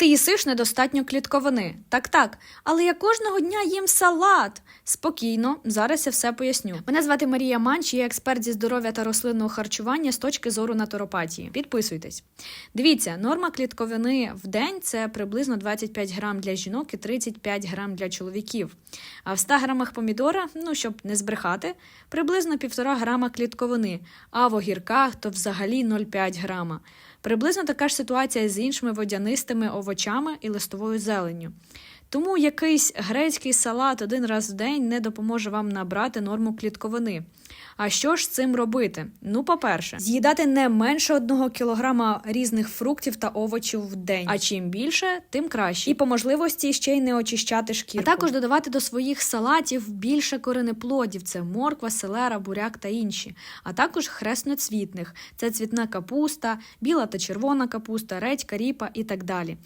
Ти їсиш недостатньо клітковини. Так, так. Але я кожного дня їм салат. Спокійно, зараз я все поясню. Мене звати Марія Манч, я експерт зі здоров'я та рослинного харчування з точки зору натуропатії. Підписуйтесь. Дивіться, норма клітковини в день це приблизно 25 грам для жінок і 35 грам для чоловіків. А в 100 грамах помідора, ну щоб не збрехати, приблизно 1,5 грама клітковини, а в огірках то взагалі 0,5 грама. Приблизно така ж ситуація з іншими водянистими овочами і листовою зеленню. Тому якийсь грецький салат один раз в день не допоможе вам набрати норму клітковини. А що ж з цим робити? Ну, по-перше, з'їдати не менше одного кілограма різних фруктів та овочів в день. А чим більше, тим краще. І по можливості ще й не очищати шкірку. А також додавати до своїх салатів більше коренеплодів: це морква, селера, буряк та інші. А також хресноцвітних це цвітна капуста, біла та червона капуста, редька, ріпа і так далі.